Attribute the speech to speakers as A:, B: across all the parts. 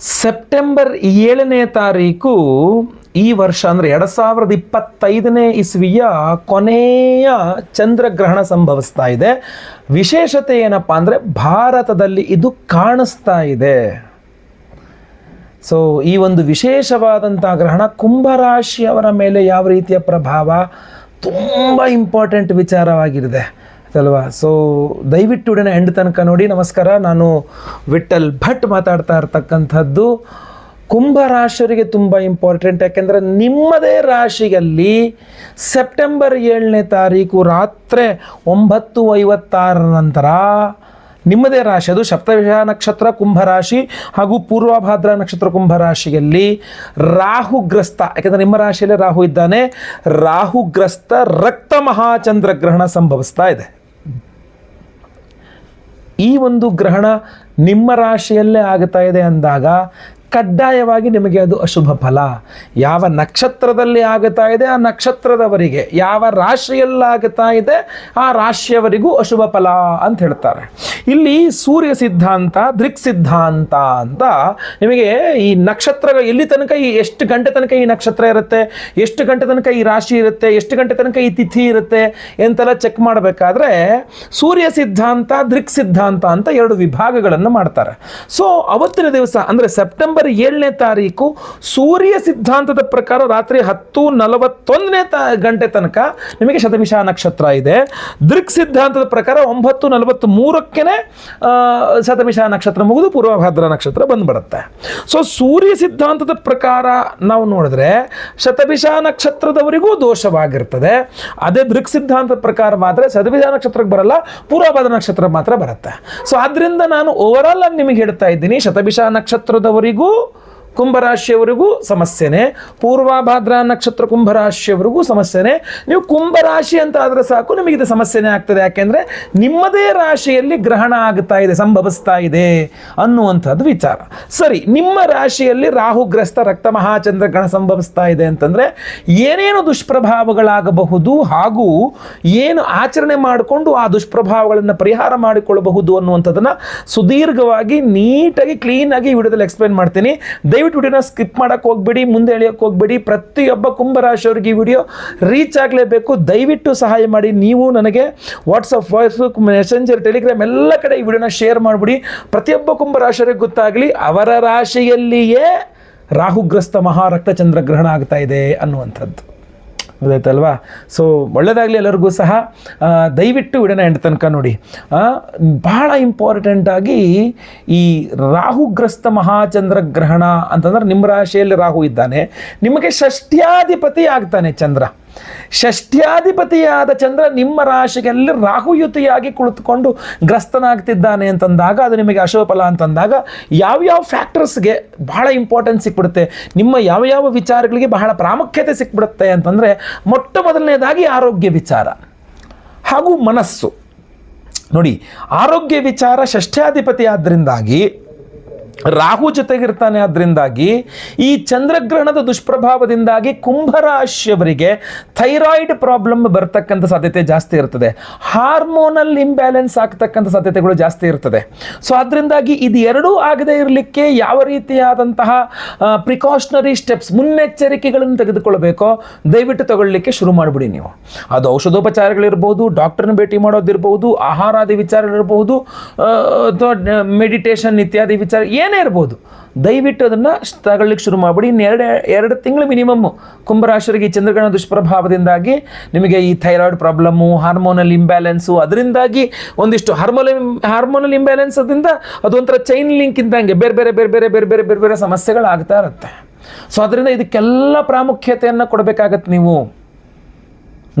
A: September ಏಳನೇ ತಾರೀಕು ಈ ವರ್ಷ ಅಂದರೆ ಎರಡು ಸಾವಿರದ ಇಪ್ಪತ್ತೈದನೇ ಇಸ್ವಿಯ ಕೊನೆಯ ಚಂದ್ರಗ್ರಹಣ ಸಂಭವಿಸ್ತಾ ಇದೆ. ವಿಶೇಷತೆ ಏನಪ್ಪ ಅಂದರೆ ಭಾರತದಲ್ಲಿ ಇದು ಕಾಣಿಸ್ತಾ ಇದೆ. ಸೊ ಈ ಒಂದು ವಿಶೇಷವಾದಂಥ ಗ್ರಹಣ ಕುಂಭರಾಶಿಯವರ ಮೇಲೆ ಯಾವ ರೀತಿಯ ಪ್ರಭಾವ? ತುಂಬ ಇಂಪಾರ್ಟೆಂಟ್ ವಿಚಾರವಾಗಿರುತ್ತೆ ಅಲ್ವಾ? ಸೊ ದಯವಿಟ್ಟು ಉಡನೆ ಎಂಡ್ ತನಕ ನೋಡಿ, ನಮಸ್ಕಾರ. ನಾನು ವಿಠಲ್ ಭಟ್ ಮಾತಾಡ್ತಾ ಇರ್ತಕ್ಕಂಥದ್ದು. ಕುಂಭರಾಶಿಯವರಿಗೆ ತುಂಬ ಇಂಪಾರ್ಟೆಂಟ್ ಯಾಕೆಂದರೆ ನಿಮ್ಮದೇ ರಾಶಿಯಲ್ಲಿ ಸೆಪ್ಟೆಂಬರ್ ಏಳನೇ ತಾರೀಕು ರಾತ್ರಿ ಒಂಬತ್ತು ಐವತ್ತಾರರ ನಂತರ ನಿಮ್ಮದೇ ರಾಶಿ. ಅದು ಸಪ್ತವಿಷ ನಕ್ಷತ್ರ ಕುಂಭರಾಶಿ ಹಾಗೂ ಪೂರ್ವಭಾದ್ರ ನಕ್ಷತ್ರ ಕುಂಭರಾಶಿಯಲ್ಲಿ ರಾಹುಗ್ರಸ್ತ ಯಾಕೆಂದರೆ ನಿಮ್ಮ ರಾಶಿಯಲ್ಲೇ ರಾಹು ಇದ್ದಾನೆ. ರಾಹುಗ್ರಸ್ತ ರಕ್ತ ಮಹಾಚಂದ್ರಗ್ರಹಣ ಸಂಭವಿಸ್ತಾ ಇದೆ. ಈ ಒಂದು ಗ್ರಹಣ ನಿಮ್ಮ ರಾಶಿಯಲ್ಲೇ ಆಗ್ತಾ ಇದೆ ಅಂದಾಗ ಕಡ್ಡಾಯವಾಗಿ ನಿಮಗೆ ಅದು ಅಶುಭ ಫಲ. ಯಾವ ನಕ್ಷತ್ರದಲ್ಲಿ ಆಗುತ್ತಾ ಇದೆ, ಆ ನಕ್ಷತ್ರದವರಿಗೆ ಯಾವ ರಾಶಿಯಲ್ಲಾಗುತ್ತಾ ಇದೆ, ಆ ರಾಶಿಯವರಿಗೂ ಅಶುಭ ಫಲ ಅಂತ ಹೇಳ್ತಾರೆ. ಇಲ್ಲಿ ಸೂರ್ಯ ಸಿದ್ಧಾಂತ, ದೃಕ್ ಸಿದ್ಧಾಂತ ಅಂತ ನಿಮಗೆ ಈ ನಕ್ಷತ್ರಗಳು ಎಲ್ಲಿ ತನಕ ಈ ಎಷ್ಟು ಗಂಟೆ ತನಕ ಈ ನಕ್ಷತ್ರ ಇರುತ್ತೆ, ಎಷ್ಟು ಗಂಟೆ ತನಕ ಈ ರಾಶಿ ಇರುತ್ತೆ, ಎಷ್ಟು ಗಂಟೆ ತನಕ ಈ ತಿಥಿ ಇರುತ್ತೆ ಎಂತೆಲ್ಲ ಚೆಕ್ ಮಾಡಬೇಕಾದ್ರೆ ಸೂರ್ಯ ಸಿದ್ಧಾಂತ, ದೃಕ್ ಸಿದ್ಧಾಂತ ಅಂತ ಎರಡು ವಿಭಾಗಗಳನ್ನು ಮಾಡ್ತಾರೆ. ಸೊ ಅವತ್ತಿನ ದಿವಸ ಅಂದರೆ ಸೆಪ್ಟೆಂಬರ್ ಏಳನೇ ತಾರೀಕು ಸೂರ್ಯ ಸಿದ್ಧಾಂತದ ಪ್ರಕಾರ ರಾತ್ರಿ ಹತ್ತು ನಲವತ್ತೊಂದನೇ ತ ಗಂಟೆ ತನಕ ನಿಮಗೆ ಶತಭಿಷ ನಕ್ಷತ್ರ ಇದೆ. ದೃಕ್ ಸಿದ್ಧಾಂತದ ಪ್ರಕಾರ ಒಂಬತ್ತು ನಲವತ್ತ್ ಮೂರಕ್ಕೇ ಶತಭಿಷ ನಕ್ಷತ್ರ ಮುಗಿದು ಪೂರ್ವಭಾದ್ರ ನಕ್ಷತ್ರ ಬಂದ್ಬಿಡುತ್ತೆ. ಸೊ ಸೂರ್ಯ ಸಿದ್ಧಾಂತದ ಪ್ರಕಾರ ನಾವು ನೋಡಿದ್ರೆ ಶತಭಿಷ ನಕ್ಷತ್ರದವರಿಗೂ ದೋಷವಾಗಿರ್ತದೆ. ಅದೇ ದೃಕ್ ಸಿದ್ಧಾಂತದ ಪ್ರಕಾರ ಮಾತ್ರ ಶತಭಿಷ ನಕ್ಷತ್ರಕ್ಕೆ ಬರಲ್ಲ, ಪೂರ್ವಭಾದ್ರ ನಕ್ಷತ್ರ ಮಾತ್ರ ಬರುತ್ತೆ. ಸೊ ಆದ್ರಿಂದ ನಾನು ಓವರಾಲ್ ಆಗಿ ನಿಮಗೆ ಹೇಳ್ತಾ ಇದ್ದೀನಿ ಶತಭಿಷ ನಕ್ಷತ್ರದವರಿಗೂ 하고 ಕುಂಭರಾಶಿಯವರಿಗೂ ಸಮಸ್ಯೆನೇ. ಪೂರ್ವಭಾದ್ರ ನಕ್ಷತ್ರ ಕುಂಭರಾಶಿಯವರಿಗೂ ಸಮಸ್ಯೆನೇ. ನೀವು ಕುಂಭರಾಶಿ ಅಂತ ಆದರೆ ಸಾಕು, ನಿಮಗೆ ಇದು ಸಮಸ್ಯೆನೇ ಆಗ್ತದೆ. ಯಾಕೆಂದರೆ ನಿಮ್ಮದೇ ರಾಶಿಯಲ್ಲಿ ಗ್ರಹಣ ಆಗ್ತಾ ಇದೆ, ಸಂಭವಿಸ್ತಾ ಇದೆ ಅನ್ನುವಂಥದ್ದು ವಿಚಾರ. ಸರಿ, ನಿಮ್ಮ ರಾಶಿಯಲ್ಲಿ ರಾಹುಗ್ರಸ್ತ, ರಕ್ತ ಮಹಾಚಂದ್ರ ಗ್ರಹಣ ಸಂಭವಿಸ್ತಾ ಇದೆ ಅಂತಂದರೆ ಏನೇನು ದುಷ್ಪ್ರಭಾವಗಳಾಗಬಹುದು ಹಾಗೂ ಏನು ಆಚರಣೆ ಮಾಡಿಕೊಂಡು ಆ ದುಷ್ಪ್ರಭಾವಗಳನ್ನು ಪರಿಹಾರ ಮಾಡಿಕೊಳ್ಳಬಹುದು ಅನ್ನುವಂಥದ್ದನ್ನು ಸುದೀರ್ಘವಾಗಿ ನೀಟಾಗಿ, ಕ್ಲೀನಾಗಿ ವಿಡಿಯೋದಲ್ಲಿ ಎಕ್ಸ್ಪ್ಲೇನ್ ಮಾಡ್ತೀನಿ. ವಿಡಿಯೋನ ಸ್ಕಿಪ್ ಮಾಡೋಕ್ಕೆ ಹೋಗ್ಬೇಡಿ, ಮುಂದೆ ಎಳೆಯೋಕ್ಕೆ ಹೋಗ್ಬೇಡಿ. ಪ್ರತಿಯೊಬ್ಬ ಕುಂಭರಾಶಿಯವ್ರಿಗೆ ಈ ವಿಡಿಯೋ ರೀಚ್ ಆಗಲೇಬೇಕು. ದಯವಿಟ್ಟು ಸಹಾಯ ಮಾಡಿ. ನೀವು ನನಗೆ ವಾಟ್ಸಪ್ ಫೇಸ್ಬುಕ್ ಮೆಸೆಂಜರ್ ಟೆಲಿಗ್ರಾಮ್ ಎಲ್ಲ ಕಡೆ ಈ ವಿಡಿಯೋನ ಶೇರ್ ಮಾಡಿಬಿಡಿ. ಪ್ರತಿಯೊಬ್ಬ ಕುಂಭರಾಶಿಯವ್ರಿಗೆ ಗೊತ್ತಾಗಲಿ, ಅವರ ರಾಶಿಯಲ್ಲಿಯೇ ರಾಹುಗ್ರಸ್ತ ಮಹಾರಕ್ತಚಂದ್ರ ಗ್ರಹಣ ಆಗ್ತಾ ಇದೆ ಅನ್ನುವಂಥದ್ದು. ಗೊತ್ತಾಯ್ತಲ್ವಾ ಸೊ ಒಳ್ಳೆಯದಾಗಲಿ ಎಲ್ಲರಿಗೂ ಸಹ ದಯವಿಟ್ಟು ವಿಡಿಯೋನ ಎಂಡ್ ತನಕ ನೋಡಿ. ಬಹಳ ಇಂಪಾರ್ಟೆಂಟಾಗಿ ಈ ರಾಹುಗ್ರಸ್ತ ಮಹಾಚಂದ್ರ ಗ್ರಹಣ ಅಂತಂದ್ರೆ ನಿಮ್ಮ ರಾಶಿಯಲ್ಲಿ ರಾಹು ಇದ್ದಾನೆ. ನಿಮಗೆ ಷಷ್ಟ್ಯಾಧಿಪತಿ ಆಗ್ತಾನೆ ಚಂದ್ರ. ಷಷ್ಠ್ಯಾಧಿಪತಿಯಾದ ಚಂದ್ರ ನಿಮ್ಮ ರಾಶಿಯಲ್ಲಿ ರಾಹುಯುತಿಯಾಗಿ ಕುಳಿತುಕೊಂಡು ಗ್ರಸ್ತನಾಗ್ತಿದ್ದಾನೆ ಅಂತಂದಾಗ, ಅದು ನಿಮಗೆ ಅಶುಭ ಫಲ ಅಂತಂದಾಗ ಯಾವ್ಯಾವ ಫ್ಯಾಕ್ಟರ್ಸ್ಗೆ ಬಹಳ ಇಂಪಾರ್ಟೆನ್ಸ್ ಸಿಕ್ಬಿಡುತ್ತೆ, ನಿಮ್ಮ ಯಾವ ಯಾವ ವಿಚಾರಗಳಿಗೆ ಬಹಳ ಪ್ರಾಮುಖ್ಯತೆ ಸಿಕ್ಬಿಡುತ್ತೆ ಅಂತಂದರೆ, ಮೊಟ್ಟ ಮೊದಲನೇದಾಗಿ ಆರೋಗ್ಯ ವಿಚಾರ ಹಾಗೂ ಮನಸ್ಸು. ನೋಡಿ, ಆರೋಗ್ಯ ವಿಚಾರ ಷಷ್ಠ್ಯಾಧಿಪತಿ ಆದ್ದರಿಂದಾಗಿ ರಾಹು ಜೊತೆಗಿರ್ತಾನೆ ಅದರಿಂದಾಗಿ ಈ ಚಂದ್ರಗ್ರಹಣದ ದುಷ್ಪ್ರಭಾವದಿಂದಾಗಿ ಕುಂಭರಾಶಿಯವರಿಗೆ ಥೈರಾಯ್ಡ್ ಪ್ರಾಬ್ಲಮ್ ಬರ್ತಕ್ಕಂಥ ಸಾಧ್ಯತೆ ಜಾಸ್ತಿ ಇರ್ತದೆ. ಹಾರ್ಮೋನಲ್ ಇಂಬ್ಯಾಲೆನ್ಸ್ ಆಗ್ತಕ್ಕಂಥ ಸಾಧ್ಯತೆಗಳು ಜಾಸ್ತಿ ಇರ್ತದೆ. ಸೊ ಅದರಿಂದಾಗಿ ಇದು ಎರಡೂ ಆಗದೇ ಇರಲಿಕ್ಕೆ ಯಾವ ರೀತಿಯಾದಂತಹ ಪ್ರಿಕಾಷನರಿ ಸ್ಟೆಪ್ಸ್ ಮುನ್ನೆಚ್ಚರಿಕೆಗಳನ್ನು ತೆಗೆದುಕೊಳ್ಬೇಕೋ ದಯವಿಟ್ಟು ತಗೊಳ್ಳಿಕ್ಕೆ ಶುರು ಮಾಡಿಬಿಡಿ ನೀವು. ಅದು ಔಷಧೋಪಚಾರಗಳಿರ್ಬೋದು ಡಾಕ್ಟರ್ನ ಭೇಟಿ ಮಾಡೋದಿರ್ಬೋದು ಆಹಾರಾದಿ ವಿಚಾರಗಳಿರ್ಬೋದು ಅಥವಾ ಮೆಡಿಟೇಷನ್ ಇತ್ಯಾದಿ ವಿಚಾರ ಏನೇ ಇರ್ಬೋದು, ದಯವಿಟ್ಟು ಅದನ್ನು ತಗೊಳ್ಳಿಕ್ಕೆ ಶುರು ಮಾಡಿಬಿಡಿ. ಇನ್ನು ಎರಡು ಎರಡು ತಿಂಗಳು ಮಿನಿಮಮ್ ಕುಂಭರಾಶರಿಗೆ ಈ ಚಂದ್ರಗ್ರಹಣ ದುಷ್ಪ್ರಭಾವದಿಂದಾಗಿ ನಿಮಗೆ ಈ ಥೈರಾಯ್ಡ್ ಪ್ರಾಬ್ಲಮ್ಮು ಹಾರ್ಮೋನಲ್ ಇಂಬ್ಯಾಲೆನ್ಸು ಅದರಿಂದಾಗಿ ಒಂದಿಷ್ಟು ಹಾರ್ಮೋನಲ್ ಹಾರ್ಮೋನಲ್ ಇಂಬ್ಯಾಲೆನ್ಸ್ ಅದರಿಂದ ಅದೊಂಥರ ಚೈನ್ ಲಿಂಕ್ ಇದ್ದಂಗೆ ಬೇರೆ ಬೇರೆ ಬೇರೆ ಬೇರೆ ಬೇರೆ ಬೇರೆ ಬೇರೆ ಬೇರೆ ಸಮಸ್ಯೆಗಳಾಗ್ತಾ ಇರುತ್ತೆ. ಸೊ ಅದರಿಂದ ಇದಕ್ಕೆಲ್ಲ ಪ್ರಾಮುಖ್ಯತೆಯನ್ನು ಕೊಡಬೇಕಾಗತ್ತೆ ನೀವು.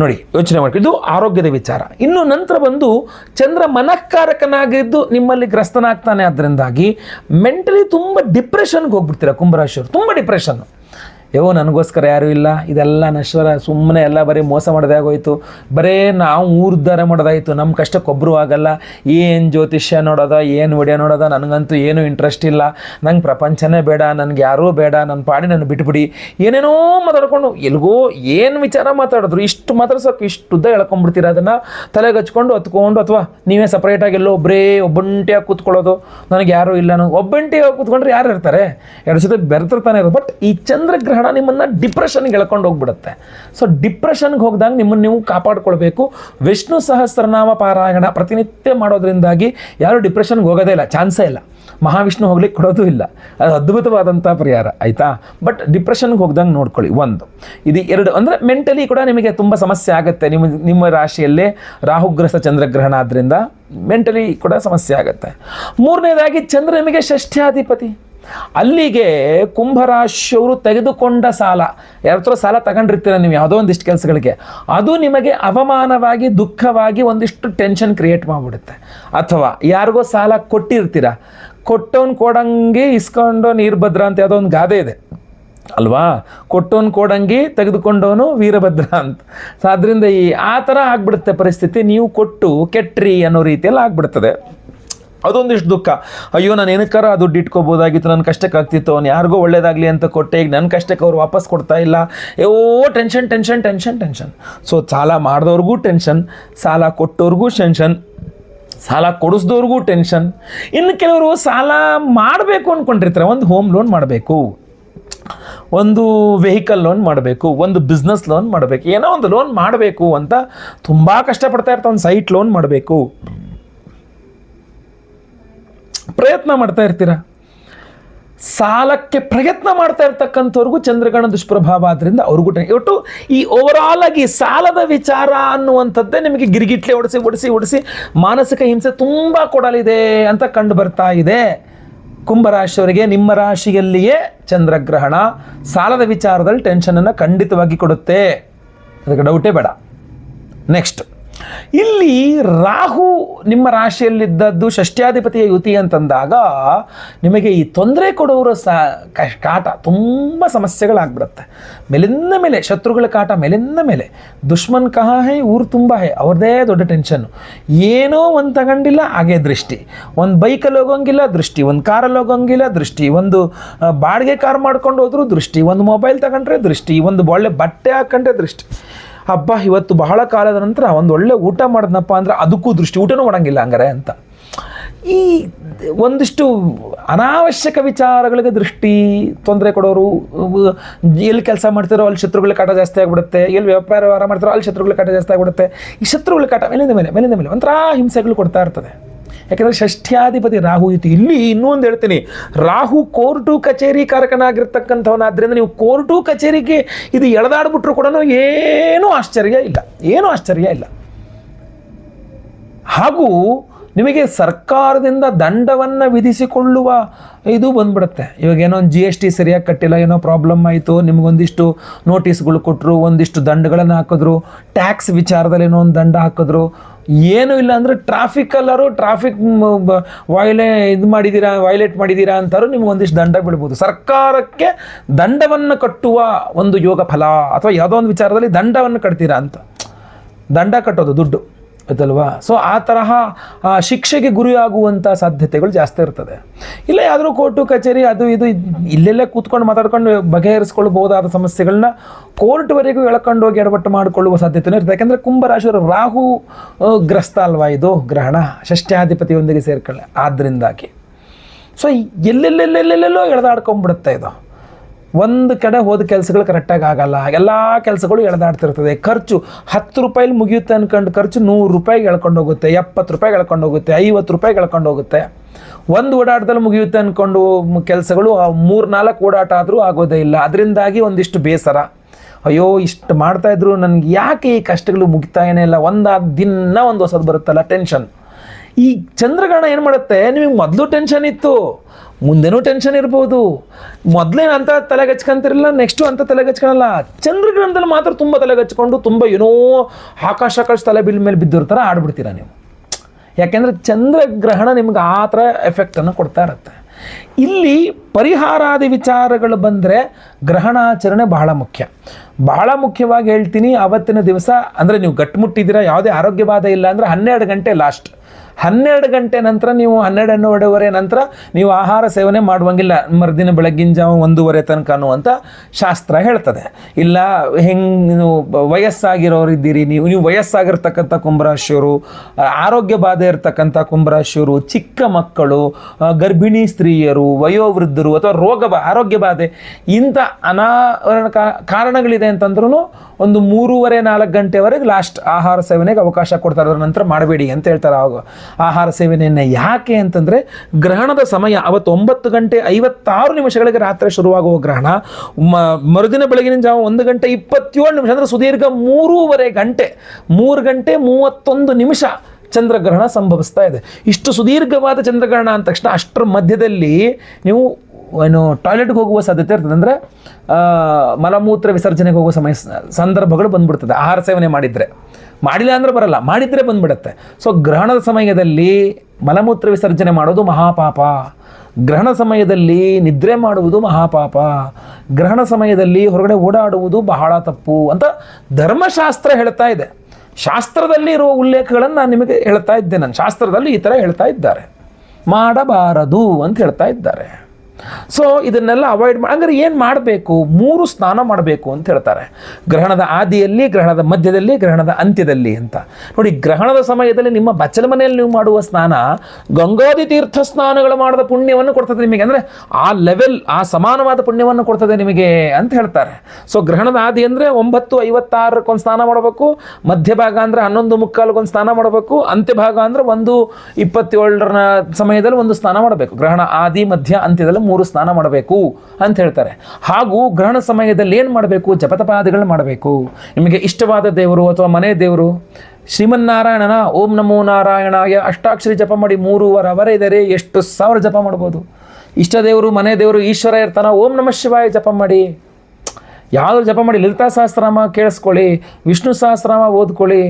A: ನೋಡಿ, ಯೋಚನೆ ಮಾಡಿ ಇದು ಆರೋಗ್ಯದ ವಿಚಾರ. ಇನ್ನು ನಂತರ ಬಂದು ಚಂದ್ರ ಮನಃಕಾರಕನಾಗಿದ್ದು ನಿಮ್ಮಲ್ಲಿ ಗ್ರಸ್ತನಾಗ್ತಾನೆ ಅದರಿಂದಾಗಿ ಮೆಂಟಲಿ ತುಂಬ ಡಿಪ್ರೆಷನ್ಗೆ ಹೋಗ್ಬಿಡ್ತೀರ ಕುಂಭರಾಶಿಯವರು? ತುಂಬ ಡಿಪ್ರೆಷನ್ ಯೋ ನನಗೋಸ್ಕರ ಯಾರೂ ಇಲ್ಲ. ಇದೆಲ್ಲ ನಶ್ವರ ಸುಮ್ಮನೆ ಎಲ್ಲ ಬರೀ ಮೋಸ ಮಾಡೋದೇ ಆಗೋಯ್ತು. ಬರೇ ನಾವು ಊರ್ಧಾರ ಮಾಡೋದಾಯಿತು. ನಮ್ಮ ಕಷ್ಟಕ್ಕೊಬ್ಬರು ಆಗಲ್ಲ. ಏನು ಜ್ಯೋತಿಷ್ಯ ನೋಡೋದ, ಏನು ವಿಡಿಯೋ ನೋಡೋದ, ನನಗಂತೂ ಏನೂ ಇಂಟ್ರೆಸ್ಟ್ ಇಲ್ಲ. ನಂಗೆ ಪ್ರಪಂಚನೇ ಬೇಡ, ನನಗೆ ಯಾರೂ ಬೇಡ ನನ್ನ ಪಾಡಿ ನನ್ನ ಬಿಟ್ಬಿಡಿ. ಏನೇನೋ ಮಾತಾಡ್ಕೊಂಡು ಎಲ್ಗೋ ಏನು ವಿಚಾರ ಮಾತಾಡಿದ್ರು, ಇಷ್ಟು ಮಾತಾಡ್ಸೋಕೆ ಇಷ್ಟು ಉದ್ದ ಹೇಳ್ಕೊಂಡ್ಬಿಡ್ತೀರ ಅದನ್ನು? ತಲೆಗೆ ಹಚ್ಕೊಂಡು, ಹತ್ಕೊಂಡು, ಅಥವಾ ನೀವೇ ಸಪ್ರೇಟಾಗಿ ಎಲ್ಲೋ ಒಬ್ಬರೇ ಒಬ್ಬಂಟಿಯಾಗಿ ಕೂತ್ಕೊಳ್ಳೋದು, ನನಗೆ ಯಾರೂ ಇಲ್ಲ ನಾನು ಒಬ್ಬಂಟಿಯಾಗಿ ಕೂತ್ಕೊಂಡ್ರೆ ಯಾರು ಇರ್ತಾರೆ? ಎರಡು ಜೊತೆ ಬೆರೆತಿರ್ತಾನೆ ಇರೋದು. ಬಟ್ ಈ ಚಂದ್ರಗ್ರಹಣ ನಿಮ್ಮನ್ನು ಡಿಪ್ರೆಷನ್ಗೆ ಎಳ್ಕೊಂಡು ಹೋಗ್ಬಿಡುತ್ತೆ. ಸೊ ಡಿಪ್ರೆಷನ್ಗೆ ಹೋಗ್ದಾಗ ನಿಮ್ಮನ್ನು ನೀವು ಕಾಪಾಡ್ಕೊಳ್ಬೇಕು. ವಿಷ್ಣು ಸಹಸ್ರನಾಮ ಪಾರಾಯಣ ಪ್ರತಿನಿತ್ಯ ಮಾಡೋದ್ರಿಂದಾಗಿ ಯಾರು ಡಿಪ್ರೆಷನ್ಗೆ ಹೋಗೋದೇ ಇಲ್ಲ. ಚಾನ್ಸೇ ಇಲ್ಲ. ಮಹಾವಿಷ್ಣು ಹೋಗ್ಲಿಕ್ಕೆ ಕೊಡೋದು ಇಲ್ಲ. ಅದು ಅದ್ಭುತವಾದಂಥ ಪರಿಹಾರ, ಆಯಿತಾ? ಬಟ್ ಡಿಪ್ರೆಷನ್ಗೆ ಹೋಗ್ದಂಗೆ ನೋಡ್ಕೊಳ್ಳಿ. ಒಂದು, ಇದು ಎರಡು, ಅಂದರೆ ಮೆಂಟಲಿ ಕೂಡ ನಿಮಗೆ ತುಂಬ ಸಮಸ್ಯೆ ಆಗುತ್ತೆ. ನಿಮ್ಮ ನಿಮ್ಮ ರಾಶಿಯಲ್ಲೇ ರಾಹುಗ್ರಸ್ತ ಚಂದ್ರಗ್ರಹಣ ಆದ್ದರಿಂದ ಮೆಂಟಲಿ ಕೂಡ ಸಮಸ್ಯೆ ಆಗುತ್ತೆ. ಮೂರನೇದಾಗಿ ಚಂದ್ರ ನಿಮಗೆ ಷಷ್ಠ್ಯಾಧಿಪತಿ ಅಲ್ಲಿಗೆ ಕುಂಭರಾಶಿಯವರು ತೆಗೆದುಕೊಂಡ ಸಾಲ. ಯಾರತ್ರ ಸಾಲ ತಗೊಂಡಿರ್ತೀರ ನೀವು ಯಾವುದೋ ಒಂದಿಷ್ಟು ಕೆಲಸಗಳಿಗೆ. ಅದು ನಿಮಗೆ ಅವಮಾನವಾಗಿ, ದುಃಖವಾಗಿ ಒಂದಿಷ್ಟು ಟೆನ್ಷನ್ ಕ್ರಿಯೇಟ್ ಮಾಡಿಬಿಡುತ್ತೆ. ಅಥವಾ ಯಾರಿಗೋ ಸಾಲ ಕೊಟ್ಟಿರ್ತೀರ. ಕೊಟ್ಟವನು ಕೊಡಂಗೆ ಇಸ್ಕೊಂಡು ನೀರ್ಭದ್ರ ಅಂತ ಯಾವುದೋ ಒಂದು ಗಾದೆ ಇದೆ. ಅಲ್ವಾ? ಕೊಟ್ಟವನು ಕೊಡಂಗಿ ತೆಗೆದುಕೊಂಡವನು ವೀರಭದ್ರ ಅಂತ. ಸೊ, ಅದರಿಂದ ಈ ಆ ಥರ ಆಗ್ಬಿಡುತ್ತೆ ಪರಿಸ್ಥಿತಿ. ನೀವು ಕೊಟ್ಟು ಕೆಟ್ಟ್ರಿ ಅನ್ನೋ ರೀತಿಯಲ್ಲಿ ಆಗ್ಬಿಡ್ತದೆ ಅದೊಂದಿಷ್ಟು ದುಃಖ. ಅಯ್ಯೋ, ನಾನು ಏನಕ್ಕಾರ ಆ ದುಡ್ಡು ಇಟ್ಕೋಬೋದಾಗಿತ್ತು ನನ್ನ ಕಷ್ಟಕ್ಕೆ ಆಗ್ತಿತ್ತು ಅವ್ನು ಯಾರಿಗೋ ಒಳ್ಳೇದಾಗಲಿ ಅಂತ ಕೊಟ್ಟೆ, ಈಗ ನನ್ನ ಕಷ್ಟಕ್ಕೆ ಅವ್ರು ವಾಪಸ್ ಕೊಡ್ತಾ ಇಲ್ಲ. Yo tension tension tension tension so ಸಾಲ ಮಾಡಿದವ್ರಿಗೂ ಟೆನ್ಷನ್ ಸಾಲ ಕೊಟ್ಟವ್ರಿಗೂ ಟೆನ್ಷನ್ ಸಾಲ ಕೊಡಿಸ್ದವ್ರಿಗೂ ಟೆನ್ಷನ್ ಇನ್ನು ಕೆಲವರು ಸಾಲ ಮಾಡಬೇಕು ಅಂದ್ಕೊಂಡಿರ್ತಾರೆ ಒಂದು ಹೋಮ್ ಲೋನ್ ಮಾಡಬೇಕು, ಒಂದು ವೆಹಿಕಲ್ ಲೋನ್ ಮಾಡಬೇಕು, ಒಂದು ಬಿಸ್ನೆಸ್ ಲೋನ್ ಮಾಡಬೇಕು, ಏನೋ ಒಂದು ಲೋನ್ ಮಾಡಬೇಕು ಅಂತ ತುಂಬ ಕಷ್ಟಪಡ್ತಾ ಇರ್ತಾರೆ ಒಂದು ಸೈಟ್ ಲೋನ್ ಮಾಡಬೇಕು. ಪ್ರಯತ್ನ ಮಾಡ್ತಾ ಇರ್ತೀರ? ಸಾಲಕ್ಕೆ ಪ್ರಯತ್ನ ಮಾಡ್ತಾ ಇರ್ತಕ್ಕಂಥವ್ರಿಗೂ ಚಂದ್ರಗಣ ದುಷ್ಪ್ರಭಾವ ಆದ್ದರಿಂದ ಅವ್ರಿಗೂ ಒಟ್ಟು ಈ ಓವರಾಲ್ ಆಗಿ ಸಾಲದ ವಿಚಾರ ಅನ್ನುವಂಥದ್ದೇ ನಿಮಗೆ ಗಿರಿಗಿಟ್ಲೆ ಒಡಿಸಿ ಒಡಿಸಿ ಒಡಿಸಿ ಮಾನಸಿಕ ಹಿಂಸೆ ತುಂಬ ಕೊಡಲಿದೆ ಅಂತ ಕಂಡು ಬರ್ತಾ ಇದೆ. ಕುಂಭರಾಶಿಯವರಿಗೆ ನಿಮ್ಮ ರಾಶಿಯಲ್ಲಿಯೇ ಚಂದ್ರಗ್ರಹಣ ಸಾಲದ ವಿಚಾರದಲ್ಲಿ ಟೆನ್ಷನನ್ನು ಖಂಡಿತವಾಗಿ ಕೊಡುತ್ತೆ. ಅದಕ್ಕೆ ಡೌಟೇ ಬೇಡ. ನೆಕ್ಸ್ಟ್ ಇಲ್ಲಿ ರಾಹು ನಿಮ್ಮ ರಾಶಿಯಲ್ಲಿದ್ದದ್ದು ಷಷ್ಟ್ಯಾಧಿಪತಿಯ ಯುತಿ ಅಂತಂದಾಗ ನಿಮಗೆ ಈ ತೊಂದರೆ ಕೊಡೋರ ಸಾ ಕ- ಕಾಟ ತುಂಬ ಸಮಸ್ಯೆಗಳಾಗ್ಬಿಡುತ್ತೆ. ಮೇಲಿಂದ ಮೇಲೆ, ಶತ್ರುಗಳ ಕಾಟ ಮೇಲಿಂದ ಮೇಲೆ. ದುಶ್ಮನ್ ಕಹ ಹೇ, ಊರು ತುಂಬ ಹೇ, ಅವ್ರದ್ದೇ ದೊಡ್ಡ ಟೆನ್ಷನ್ನು. ಏನೋ ಒಂದು ತಗೊಂಡಿಲ್ಲ, ಹಾಗೆ ದೃಷ್ಟಿ. ಒಂದು ಬೈಕಲ್ಲಿ ಹೋಗೋಂಗಿಲ್ಲ, ದೃಷ್ಟಿ. ಒಂದು ಕಾರಲ್ಲಿ ಹೋಗೋಂಗಿಲ್ಲ, ದೃಷ್ಟಿ. ಒಂದು ಬಾಡಿಗೆ ಕಾರ್ ಮಾಡ್ಕೊಂಡು ಹೋದ್ರೂ ದೃಷ್ಟಿ. ಒಂದು ಮೊಬೈಲ್ ತಗೊಂಡ್ರೆ ದೃಷ್ಟಿ. ಒಂದು ಒಳ್ಳೆ ಬಟ್ಟೆ ಹಾಕೊಂಡ್ರೆ ದೃಷ್ಟಿ. ಹಬ್ಬ ಇವತ್ತು ಬಹಳ ಕಾಲದ ನಂತರ ಒಂದು ಒಳ್ಳೆ ಊಟ ಮಾಡಿದ್ನಪ್ಪ ಅಂದ್ರೆ ಅದಕ್ಕೂ ದೃಷ್ಟಿ ಊಟನೂ ಮಾಡಂಗಿಲ್ಲ ಹಂಗಾರೆ ಅಂತ. ಈ ಒಂದಿಷ್ಟು ಅನಾವಶ್ಯಕ ವಿಚಾರಗಳಿಗೆ ದೃಷ್ಟಿ ತೊಂದರೆ ಕೊಡೋರು, ಎಲ್ಲಿ ಕೆಲಸ ಮಾಡ್ತಿರೋ ಅಲ್ಲಿ ಶತ್ರುಗಳ ಕಾಟ ಜಾಸ್ತಿ ಆಗಿಬಿಡುತ್ತೆ, ಎಲ್ಲಿ ವ್ಯಾಪಾರ ವ್ಯವಹಾರ ಮಾಡ್ತಾರೋ ಅಲ್ಲಿ ಶತ್ರುಗಳ ಕಾಟ ಜಾಸ್ತಿ ಆಗಿಬಿಡುತ್ತೆ, ಈ ಶತ್ರುಗಳ ಕಾಟ ಮೇಲಿಂದ ಮೇಲೆ ಮೇಲಿಂದ ಮೇಲೆ ಒಂಥರ ಹಿಂಸೆಗಳು ಕೊಡ್ತಾ ಇರ್ತದೆ. ಯಾಕಂದರೆ ಷಷ್ಠ್ಯಾಧಿಪತಿ ರಾಹು ಇತ್ತು. ಇಲ್ಲಿ ಇನ್ನೂ ಒಂದು ಹೇಳ್ತೀನಿ. ರಾಹು ಕೋರ್ಟು ಕಚೇರಿ ಕಾರಕನಾಗಿರ್ತಕ್ಕಂಥವನಾದ್ರಿಂದ ನೀವು ಕೋರ್ಟು ಕಚೇರಿಗೆ ಇದು ಎಳೆದಾಡ್ಬಿಟ್ರು ಕೂಡ ಏನೂ ಆಶ್ಚರ್ಯ ಇಲ್ಲ. ಏನೂ ಆಶ್ಚರ್ಯ ಇಲ್ಲ. ಹಾಗೂ ನಿಮಗೆ ಸರ್ಕಾರದಿಂದ ದಂಡವನ್ನು ವಿಧಿಸಿಕೊಳ್ಳುವ ಇದು ಬಂದ್ಬಿಡುತ್ತೆ. ಇವಾಗ ಏನೋ ಒಂದು ಜಿ ಎಸ್ ಟಿ ಸರಿಯಾಗಿ ಕಟ್ಟಿಲ್ಲ, ಏನೋ ಪ್ರಾಬ್ಲಮ್ ಆಯಿತು, ನಿಮಗೊಂದಿಷ್ಟು ನೋಟಿಸ್ಗಳು ಕೊಟ್ಟರು ಒಂದಿಷ್ಟು ದಂಡಗಳನ್ನು ಹಾಕಿದ್ರು ಟ್ಯಾಕ್ಸ್ ವಿಚಾರದಲ್ಲಿ ಏನೋ ಒಂದು ದಂಡ ಹಾಕಿದ್ರು ಏನೂ ಇಲ್ಲ ಅಂದರೆ ಟ್ರಾಫಿಕಲ್ಲರೂ ಟ್ರಾಫಿಕ್ ವಾಯ್ಲೆ ಇದು ಮಾಡಿದ್ದೀರಾ ವೈಲೇಟ್ ಮಾಡಿದ್ದೀರಾ ಅಂತಾರು ನಿಮ್ಗೆ ಒಂದಿಷ್ಟು ದಂಡ ಬಿಡ್ಬೋದು ಸರ್ಕಾರಕ್ಕೆ ದಂಡವನ್ನು ಕಟ್ಟುವ ಒಂದು ಯೋಗ ಫಲ ಅಥವಾ ಯಾವುದೋ ಒಂದು ವಿಚಾರದಲ್ಲಿ ದಂಡವನ್ನು ಕಟ್ತೀರಾ ಅಂತ. ದಂಡ ಕಟ್ಟೋದು, ದುಡ್ಡು. ಆಯ್ತಲ್ವಾ ಸೊ ಆ ತರಹ ಶಿಕ್ಷೆಗೆ ಗುರಿಯಾಗುವಂಥ ಸಾಧ್ಯತೆಗಳು ಜಾಸ್ತಿ ಇರ್ತದೆ. ಇಲ್ಲ, ಯಾವ್ದಾದ್ರು ಕೋರ್ಟು, ಕಚೇರಿ, ಅದು ಇದು, ಇಲ್ಲೆಲ್ಲೇ ಕೂತ್ಕೊಂಡು ಮಾತಾಡ್ಕೊಂಡು ಬಗೆಹರಿಸ್ಕೊಳ್ಬಹುದಾದ ಸಮಸ್ಯೆಗಳನ್ನ ಕೋರ್ಟ್ವರೆಗೂ ಎಳ್ಕೊಂಡು ಹೋಗಿ ಎಡವಟ್ಟು ಮಾಡಿಕೊಳ್ಳುವ ಸಾಧ್ಯತೆನೂ ಇರ್ತದೆ. ಯಾಕಂದರೆ ಕುಂಭರಾಶಿಯವರು ರಾಹು ಗ್ರಸ್ತ ಅಲ್ವಾ ಇದು ಗ್ರಹಣ? ಷಷ್ಠ್ಯಾಧಿಪತಿಯೊಂದಿಗೆ ಸೇರ್ಕೊಳ್ಳೆ. ಆದ್ದರಿಂದಾಗಿ. ಸೊ ಎಲ್ಲೆಲ್ಲೆಲ್ಲೆಲ್ಲೆಲ್ಲೋ ಎಳೆದಾಡ್ಕೊಂಡ್ಬಿಡುತ್ತೆ ಇದು. ಒಂದು ಕಡೆ ಹೋದ ಕೆಲಸಗಳು ಕರೆಕ್ಟಾಗಿ ಆಗಲ್ಲ. ಎಲ್ಲ ಕೆಲಸಗಳು ಎಳೆದಾಡ್ತಿರ್ತದೆ. ಖರ್ಚು ಹತ್ತು ರೂಪಾಯಿಲಿ ಮುಗಿಯುತ್ತೆ ಅನ್ಕೊಂಡು ಖರ್ಚು ನೂರು ರೂಪಾಯಿಗೆ ಎಳ್ಕೊಂಡು ಹೋಗುತ್ತೆ, ಎಪ್ಪತ್ತು ರೂಪಾಯಿಗೆ ಎಳ್ಕೊಂಡು ಹೋಗುತ್ತೆ, ಐವತ್ತು ರೂಪಾಯಿಗೆ ಎಳ್ಕೊಂಡು ಹೋಗುತ್ತೆ. ಒಂದು ಓಡಾಟದಲ್ಲಿ ಮುಗಿಯುತ್ತೆ ಅಂದ್ಕೊಂಡು ಕೆಲಸಗಳು ಮೂರು ನಾಲ್ಕು ಓಡಾಟ ಆದರೂ ಆಗೋದೇ ಇಲ್ಲ. ಅದರಿಂದಾಗಿ ಒಂದಿಷ್ಟು ಬೇಸರ. ಅಯ್ಯೋ, ಇಷ್ಟು ಮಾಡ್ತಾಯಿದ್ರು ನನಗೆ ಯಾಕೆ ಈ ಕಷ್ಟಗಳು ಮುಗಿತಾನೇ ಇಲ್ಲ. ಒಂದಾದ ದಿನ ಒಂದು ಹೊಸದು ಬರುತ್ತಲ್ಲ ಟೆನ್ಷನ್ ಈ ಚಂದ್ರಗ್ರಹಣ ಏನು ಮಾಡುತ್ತೆ? ನಿಮಗೆ ಮೊದಲು ಟೆನ್ಷನ್ ಇತ್ತು. ಮುಂದೆನೂ ಟೆನ್ಷನ್ ಇರ್ಬೋದು. ಮೊದಲೇನು ಅಂತ ತಲೆಗಚ್ಕೊಂತಿರಲಿಲ್ಲ ನೆಕ್ಸ್ಟು ಅಂತ ತಲೆಗಚ್ಕೊಳಲ್ಲ. ಚಂದ್ರಗ್ರಹಣದಲ್ಲಿ ಮಾತ್ರ ತುಂಬ ತಲೆಗಚ್ಕೊಂಡು, ತುಂಬ ಏನೋ ಆಕಾಶ ಆಕಾಶ ತಲೆ ಬಿಲ್ ಮೇಲೆ ಬಿದ್ದಿರೋ ಥರ ಆಡ್ಬಿಡ್ತೀರ ನೀವು. ಯಾಕೆಂದರೆ ಚಂದ್ರಗ್ರಹಣ ನಿಮ್ಗೆ ಆ ಥರ ಎಫೆಕ್ಟನ್ನು ಕೊಡ್ತಾ ಇರುತ್ತೆ. ಇಲ್ಲಿ ಪರಿಹಾರಾದಿ ವಿಚಾರಗಳು ಬಂದರೆ ಗ್ರಹಣಾಚರಣೆ ಬಹಳ ಮುಖ್ಯ. ಬಹಳ ಮುಖ್ಯವಾಗಿ ಹೇಳ್ತೀನಿ ಆವತ್ತಿನ ದಿವಸ, ಅಂದರೆ ನೀವು ಗಟ್ಟಿಮುಟ್ಟಿದ್ದೀರಾ ಯಾವುದೇ ಆರೋಗ್ಯ ಬಾಧೆ ಇಲ್ಲ ಅಂದರೆ ಹನ್ನೆರಡು ಗಂಟೆ ಲಾಸ್ಟ್ ಹನ್ನೆರಡು ಗಂಟೆ ನಂತರ ನೀವು ಹನ್ನೆರಡು ಹನ್ನೆರಡುವರೆ ನಂತರ ನೀವು ಆಹಾರ ಸೇವನೆ ಮಾಡುವಂಗಿಲ್ಲ. ಮರುದಿನ ಬೆಳಗ್ಗಿನ ಜಾವ ಒಂದೂವರೆ ತನಕ ಅನ್ನುವಂಥ ಶಾಸ್ತ್ರ ಹೇಳ್ತದೆ. ಇಲ್ಲ, ಹೆಂಗೆ ನೀವು ವಯಸ್ಸಾಗಿರೋರು ಇದ್ದೀರಿ, ನೀವು ನೀವು ವಯಸ್ಸಾಗಿರ್ತಕ್ಕಂಥ ಕುಂಭರಾಶಿಯವರು, ಆರೋಗ್ಯ ಬಾಧೆ ಇರತಕ್ಕಂಥ ಕುಂಭರಾಶಿಯವರು, ಚಿಕ್ಕ ಮಕ್ಕಳು ಗರ್ಭಿಣಿ ಸ್ತ್ರೀಯರು, ವಯೋವೃದ್ಧರು ಅಥವಾ ರೋಗ ಆರೋಗ್ಯ ಬಾಧೆ, ಇಂಥ ಅನಾವರಣ ಕಾರಣಗಳಿದೆ ಅಂತಂದ್ರೂ ಒಂದು ಮೂರುವರೆ ನಾಲ್ಕು ಗಂಟೆವರೆಗೆ ಲಾಸ್ಟ್ ಆಹಾರ ಸೇವನೆಗೆ ಅವಕಾಶ ಕೊಡ್ತಾರೆ. ಅದರ ನಂತರ ಮಾಡಬೇಡಿ ಅಂತ ಹೇಳ್ತಾರೆ ಆವಾಗ ಆಹಾರ ಸೇವನೆಯನ್ನು ಯಾಕೆ ಅಂತಂದರೆ ಗ್ರಹಣದ ಸಮಯ ಅವತ್ತು ಒಂಬತ್ತು ಗಂಟೆ ಐವತ್ತಾರು ನಿಮಿಷಗಳಿಗೆ ರಾತ್ರಿ ಶುರುವಾಗುವ ಗ್ರಹಣ ಮರುದಿನ ಬೆಳಗಿನ ಜಾವ ಒಂದು ಗಂಟೆ ಇಪ್ಪತ್ತೇಳು ನಿಮಿಷ ಅಂದರೆ ಸುದೀರ್ಘ ಮೂರುವರೆ ಗಂಟೆ, ಮೂರು ಗಂಟೆ ಮೂವತ್ತೊಂದು ನಿಮಿಷ ಚಂದ್ರಗ್ರಹಣ ಸಂಭವಿಸ್ತಾ ಇದೆ. ಇಷ್ಟು ಸುದೀರ್ಘವಾದ ಚಂದ್ರಗ್ರಹಣ ಅಂದ ತಕ್ಷಣ ಅಷ್ಟರ ಮಧ್ಯದಲ್ಲಿ ನೀವು ಏನು ಟಾಯ್ಲೆಟ್ಗೆ ಹೋಗುವ ಸಾಧ್ಯತೆ ಇರ್ತದೆ. ಅಂದರೆ ಮಲಮೂತ್ರ ವಿಸರ್ಜನೆಗೆ ಹೋಗುವ ಸಮಯ, ಸಂದರ್ಭಗಳು ಬಂದ್ಬಿಡ್ತದೆ. ಆಹಾರ ಸೇವನೆ ಮಾಡಿದರೆ. ಮಾಡಿಲ್ಲ ಅಂದ್ರೆ ಬರಲ್ಲ, ಮಾಡಿದರೆ ಬಂದ್ಬಿಡುತ್ತೆ. ಸೊ ಗ್ರಹಣದ ಸಮಯದಲ್ಲಿ ಮಲಮೂತ್ರ ವಿಸರ್ಜನೆ ಮಾಡೋದು ಮಹಾಪಾಪ. ಗ್ರಹಣ ಸಮಯದಲ್ಲಿ ನಿದ್ರೆ ಮಾಡುವುದು ಮಹಾಪಾಪ. ಗ್ರಹಣ ಸಮಯದಲ್ಲಿ ಹೊರಗಡೆ ಓಡಾಡುವುದು ಬಹಳ ತಪ್ಪು ಅಂತ ಧರ್ಮಶಾಸ್ತ್ರ ಹೇಳ್ತಾ ಇದೆ. ಶಾಸ್ತ್ರದಲ್ಲಿ ಇರುವ ಉಲ್ಲೇಖಗಳನ್ನು ನಾನು ನಿಮಗೆ ಹೇಳ್ತಾ ಇದ್ದೆ, ನಾನು ಶಾಸ್ತ್ರದಲ್ಲಿ ಈ ಥರ ಹೇಳ್ತಾ ಇದ್ದಾರೆ. ಮಾಡಬಾರದು ಅಂತ ಹೇಳ್ತಾ ಇದ್ದಾರೆ. ಸೊ ಇದನ್ನೆಲ್ಲ ಅವಾಯ್ಡ್ ಮಾಡಿ ಹಂಗಾರೆ ಏನು ಮಾಡಬೇಕು? ಮೂರು ಸ್ನಾನ ಮಾಡಬೇಕು ಅಂತ ಹೇಳ್ತಾರೆ. ಗ್ರಹಣದ ಆದಿಯಲ್ಲಿ, ಗ್ರಹಣದ ಮಧ್ಯದಲ್ಲಿ, ಗ್ರಹಣದ ಅಂತ್ಯದಲ್ಲಿ ಅಂತ. ನೋಡಿ, ಗ್ರಹಣದ ಸಮಯದಲ್ಲಿ ನಿಮ್ಮ ಬಚ್ಚಲ ಮನೆಯಲ್ಲಿ ನೀವು ಮಾಡುವ ಸ್ನಾನ ಗಂಗಾದಿ ತೀರ್ಥ ಸ್ನಾನಗಳು ಮಾಡಿದ ಪುಣ್ಯವನ್ನು ಕೊಡ್ತದೆ ನಿಮಗೆ. ಅಂದರೆ ಆ ಲೆವೆಲ್ ಆ ಸಮಾನವಾದ ಪುಣ್ಯವನ್ನು ಕೊಡ್ತದೆ ನಿಮಗೆ ಅಂತ ಹೇಳ್ತಾರೆ. ಸೊ ಗ್ರಹಣದ ಆದಿ ಅಂದರೆ ಒಂಬತ್ತು ಐವತ್ತಾರಕ್ಕೊಂದು ಸ್ನಾನ ಮಾಡಬೇಕು, ಮಧ್ಯಭಾಗ ಅಂದರೆ ಹನ್ನೊಂದು ಮುಕ್ಕಾಲ್ಗೊಂದು ಸ್ನಾನ ಮಾಡಬೇಕು, ಅಂತ್ಯಭಾಗ ಅಂದರೆ ಒಂದು ಇಪ್ಪತ್ತೇಳರ ಸಮಯದಲ್ಲಿ ಒಂದು ಸ್ನಾನ ಮಾಡಬೇಕು. ಗ್ರಹಣ ಆದಿ, ಮಧ್ಯ, ಅಂತ್ಯದಲ್ಲಿ ಮೂರು ಸ್ನಾನ ಮಾಡಬೇಕು ಅಂತ ಹೇಳ್ತಾರೆ. ಹಾಗೂ ಗ್ರಹಣ ಸಮಯದಲ್ಲಿ ಏನು ಮಾಡಬೇಕು? ಜಪತಪಾದಿಗಳನ್ನ ಮಾಡಬೇಕು. ನಿಮಗೆ ಇಷ್ಟವಾದ ದೇವರು ಅಥವಾ ಮನೆ ದೇವರು? ಶ್ರೀಮನ್ನಾರಾಯಣನ ಓಂ ನಮೋ ನಾರಾಯಣಾಯ ಅಷ್ಟಾಕ್ಷರಿ ಜಪ ಮಾಡಿ ಮೂರುವರೆ ಇದ್ದಾರೆ ಎಷ್ಟು ಸಾವಿರ ಜಪ ಮಾಡ್ಬೋದು. ಇಷ್ಟ ದೇವರು, ಮನೆ ದೇವರು ಈಶ್ವರ ಇರ್ತಾನ ಓಂ ನಮಃ ಶಿವಾಯ ಜಪ ಮಾಡಿ. ಯಾವುದು ಜಪ ಮಾಡಿ ಲಲಿತಾ ಸಹಸ್ರಾಮ ಕೇಳಿಸ್ಕೊಳ್ಳಿ, ವಿಷ್ಣು ಸಹಸ್ರನಾಮ ಓದ್ಕೊಳ್ಳಿ,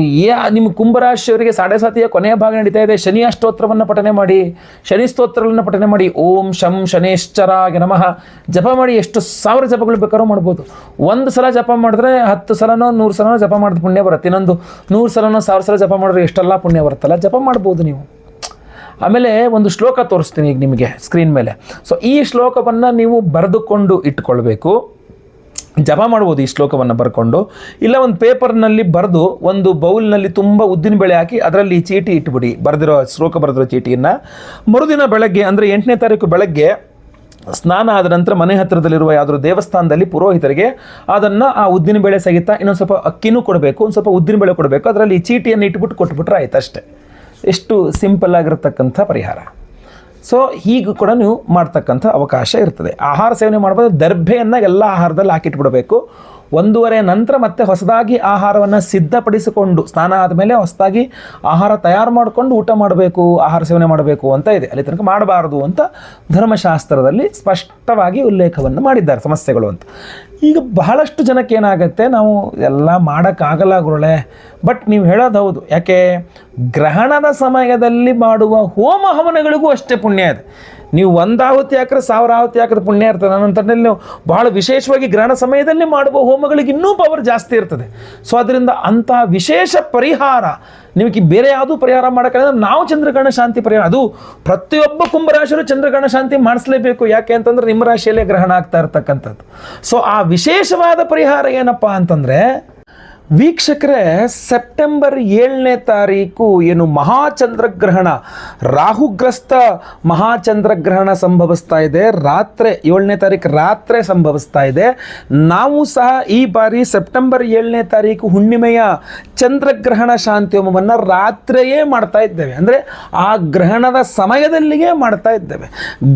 A: ಏ, ನಿಮ್ಮ ಕುಂಭರಾಶಿಯವರಿಗೆ ಸಾಡೆ ಸಾತಿಯ ಕೊನೆಯ ಭಾಗ ನಡೀತಾ ಇದೆ. ಶನಿ ಅಷ್ಟೋತ್ರವನ್ನು ಪಠನೆ ಮಾಡಿ, ಶನಿ ಸ್ತೋತ್ರಗಳನ್ನು ಪಠನೆ ಮಾಡಿ, ಓಂ ಶಂ ಶನೇಶ್ಚರಾಯ ನಮಃ. ಜಪ ಮಾಡಿ ಎಷ್ಟು ಸಾವಿರ ಜಪಗಳು ಬೇಕಾದ್ರೂ ಮಾಡ್ಬೋದು. ಒಂದು ಸಲ ಜಪ ಮಾಡಿದ್ರೆ ಹತ್ತು ಸಲನೋ, ನೂರು ಸಲನೋ ಜಪ ಮಾಡಿದ ಪುಣ್ಯ ಬರುತ್ತೆ. ಇನ್ನೊಂದು ನೂರು ಸಲನೋ, ಸಾವಿರ ಸಲ ಜಪ ಮಾಡಿದ್ರೆ ಎಷ್ಟೆಲ್ಲ ಪುಣ್ಯ ಬರುತ್ತಲ್ಲ, ಜಪ ಮಾಡ್ಬೋದು ನೀವು. ಆಮೇಲೆ ಒಂದು ಶ್ಲೋಕ ತೋರಿಸ್ತೀನಿ ಈಗ ನಿಮಗೆ ಸ್ಕ್ರೀನ್ ಮೇಲೆ. ಸೊ ಈ ಶ್ಲೋಕವನ್ನು ನೀವು ಬರೆದುಕೊಂಡು ಇಟ್ಕೊಳ್ಬೇಕು. ಜಪ ಮಾಡ್ಬೋದು ಈ ಶ್ಲೋಕವನ್ನು ಬರ್ಕೊಂಡು, ಇಲ್ಲ ಒಂದು ಪೇಪರ್ನಲ್ಲಿ ಬರೆದು ಒಂದು ಬೌಲ್ನಲ್ಲಿ ತುಂಬ ಉದ್ದಿನ ಬೆಳೆ ಹಾಕಿ ಅದರಲ್ಲಿ ಚೀಟಿ ಇಟ್ಬಿಡಿ. ಬರೆದಿರೋ ಶ್ಲೋಕ ಬರೆದಿರೋ ಚೀಟಿಯನ್ನು. ಮರುದಿನ ಬೆಳಗ್ಗೆ, ಅಂದರೆ ಎಂಟನೇ ತಾರೀಕು ಬೆಳಗ್ಗೆ, ಸ್ನಾನ ಆದ ನಂತರ ಮನೆ ಹತ್ತಿರದಲ್ಲಿರುವ ಯಾವುದಾದ್ರು ದೇವಸ್ಥಾನದಲ್ಲಿ ಪುರೋಹಿತರಿಗೆ ಅದನ್ನು ಆ ಉದ್ದಿನ ಬೇಳೆ ಸಹಿತ ಇನ್ನೊಂದು ಸ್ವಲ್ಪ ಅಕ್ಕಿನೂ ಕೊಡಬೇಕು, ಒಂದು ಸ್ವಲ್ಪ ಉದ್ದಿನ ಬೇಳೆ ಕೊಡಬೇಕು, ಅದರಲ್ಲಿ ಚೀಟಿಯನ್ನು ಇಟ್ಬಿಟ್ಟು ಕೊಟ್ಬಿಟ್ರೆ ಆಯ್ತು ಅಷ್ಟೇ ಎಷ್ಟು ಸಿಂಪಲ್ ಆಗಿರತಕ್ಕಂಥ ಪರಿಹಾರ. ಸೊ ಹೀಗೂ ಕೂಡ ನೀವು ಮಾಡ್ತಕ್ಕಂಥ ಅವಕಾಶ ಇರ್ತದೆ. ಆಹಾರ ಸೇವನೆ ಮಾಡ್ಬೋದು ದರ್ಭೆಯನ್ನು ಎಲ್ಲ ಆಹಾರದಲ್ಲಿ ಹಾಕಿಟ್ಬಿಡಬೇಕು. ಒಂದೂವರೆ ನಂತರ ಮತ್ತೆ ಹೊಸದಾಗಿ ಆಹಾರವನ್ನು ಸಿದ್ಧಪಡಿಸಿಕೊಂಡು, ಸ್ನಾನ ಆದಮೇಲೆ ಹೊಸದಾಗಿ ಆಹಾರ ತಯಾರು ಮಾಡಿಕೊಂಡು ಊಟ ಮಾಡಬೇಕು, ಆಹಾರ ಸೇವನೆ ಮಾಡಬೇಕು ಅಂತ ಇದೆ. ಅಲ್ಲಿ ತನಕ ಮಾಡಬಾರದು ಅಂತ ಧರ್ಮಶಾಸ್ತ್ರದಲ್ಲಿ ಸ್ಪಷ್ಟವಾಗಿ ಉಲ್ಲೇಖವನ್ನು ಮಾಡಿದ್ದಾರೆ ಸಮಸ್ಯೆಗಳು ಅಂತ. ಈಗ ಬಹಳಷ್ಟು ಜನಕ್ಕೆ ಏನಾಗುತ್ತೆ, ನಾವು ಎಲ್ಲ ಮಾಡೋಕ್ಕಾಗಲ್ಲ ಗುರುಳೆ ಬಟ್ ನೀವು ಹೇಳೋದು ಹೌದು. ಯಾಕೆ? ಗ್ರಹಣದ ಸಮಯದಲ್ಲಿ ಮಾಡುವ ಹೋಮ ಹವನಗಳಿಗೂ ಅಷ್ಟೇ ಪುಣ್ಯ ಇದೆ. ನೀವು ಒಂದು ಆಹುತಿ ಹಾಕಿದ್ರೆ ಸಾವಿರ ಆಹುತಿ ಹಾಕಿದ್ರೆ ಪುಣ್ಯ ಇರ್ತದೆ. ನಂತರದಲ್ಲಿ ನೀವು ಬಹಳ ವಿಶೇಷವಾಗಿ ಗ್ರಹಣ ಸಮಯದಲ್ಲಿ ಮಾಡುವ ಹೋಮಗಳಿಗೆ ಇನ್ನೂ ಪವರ್ ಜಾಸ್ತಿ ಇರ್ತದೆ. ಸೊ ಅದರಿಂದ ಅಂಥ ವಿಶೇಷ ಪರಿಹಾರ, ನಿಮಗೆ ಬೇರೆ ಯಾವುದೂ ಪರಿಹಾರ ಮಾಡೋಕ್ಕಾಗಲ್ಲ. ನಾವು ಚಂದ್ರಗ್ರಹಣ ಶಾಂತಿ ಪರಿಹಾರ, ಅದು ಪ್ರತಿಯೊಬ್ಬ ಕುಂಭರಾಶಿಯರು ಚಂದ್ರಗ್ರಹಣ ಶಾಂತಿ ಮಾಡಿಸ್ಲೇಬೇಕು. ಯಾಕೆ ಅಂತಂದ್ರೆ ನಿಮ್ಮ ರಾಶಿಯಲ್ಲೇ ಗ್ರಹಣ ಆಗ್ತಾ ಇರ್ತಕ್ಕಂಥದ್ದು. ಸೊ ಆ ವಿಶೇಷವಾದ ಪರಿಹಾರ ಏನಪ್ಪ ಅಂತಂದರೆ ವೀಕ್ಷಕರೇ, ಸೆಪ್ಟೆಂಬರ್ ಏಳನೇ ತಾರೀಕು ಏನು ಮಹಾಚಂದ್ರಗ್ರಹಣ, ರಾಹುಗ್ರಸ್ತ ಮಹಾಚಂದ್ರಗ್ರಹಣ ಸಂಭವಿಸ್ತಾ ಇದೆ. ರಾತ್ರಿ ಏಳನೇ ತಾರೀಕು ರಾತ್ರಿ ಸಂಭವಿಸ್ತಾ ಇದೆ. ನಾವು ಸಹ ಈ ಬಾರಿ ಸೆಪ್ಟೆಂಬರ್ ಏಳನೇ ತಾರೀಕು ಹುಣ್ಣಿಮೆಯ ಚಂದ್ರಗ್ರಹಣ ಶಾಂತಿಯೋಮವನ್ನು ರಾತ್ರಿಯೇ ಮಾಡ್ತಾ ಇದ್ದೇವೆ. ಅಂದರೆ ಆ ಗ್ರಹಣದ ಸಮಯದಲ್ಲಿಯೇ ಮಾಡ್ತಾ ಇದ್ದೇವೆ.